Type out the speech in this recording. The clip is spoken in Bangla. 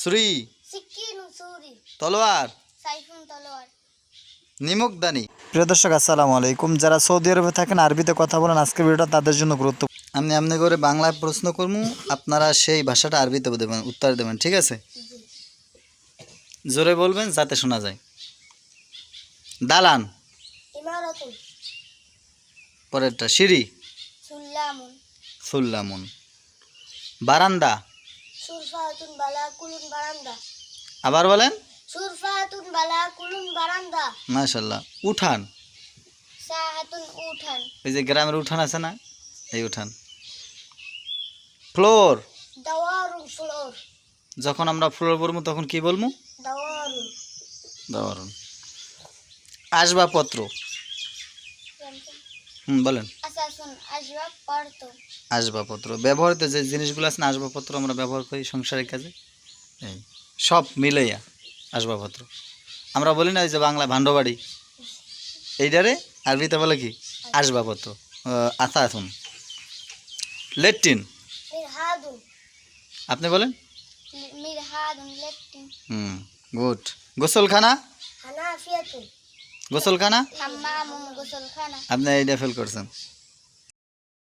সুরি। তলোয়ার। নিমুখদানি প্রিয় দর্শক আসসালামু আলাইকুম। যারা সৌদি আরবে থাকেন আরবিতে কথা বলেন আজকের ভিডিওটা তাদের জন্য গুরুত্ব আমি এমনি করে বাংলায় প্রশ্ন করব আপনারা সেই ভাষাটা আরবিতে দেবেন উত্তর দেবেন ঠিক আছে? জোরে বলবেন যাতে শোনা যায়। দালান। পরেরটা সিঁড়ি। সুল্লামুন। বারান্দা। সুরফাতুন বালাকুলুন বারান্দা। আবার বলেন? সুরফাতুন বালাকুলুন বারান্দা। উঠান। সাহাতুন উঠান। ওই যে গ্রামের উঠান আছে না? এই উঠান। ফ্লোর। দাওয়ারুন ফ্লোর। যখন আমরা ফ্লোর বলব তখন কি বলব? দাওয়ারুন আসবাবপত্র। হুম বলেন। আসবাবপত্র। ব্যবহৃত যে জিনিসগুলো আছে না আসবাবপত্র আমরা ব্যবহার করি সংসারের কাজে। এই সব মিলাইয়া আসবাবপত্র। আমরা বলি না ওই যে বাংলা ভাণ্ডবাড়ি। এইটারে আরবিতে বলে কি? আসবাবপত্র। আথা আসুন লেট্রিন। আপনি বলেন? Hmm good. গোসলখানা? গোসলখানা? গোসলখানা। আপনি এইটা ফেল করছেন।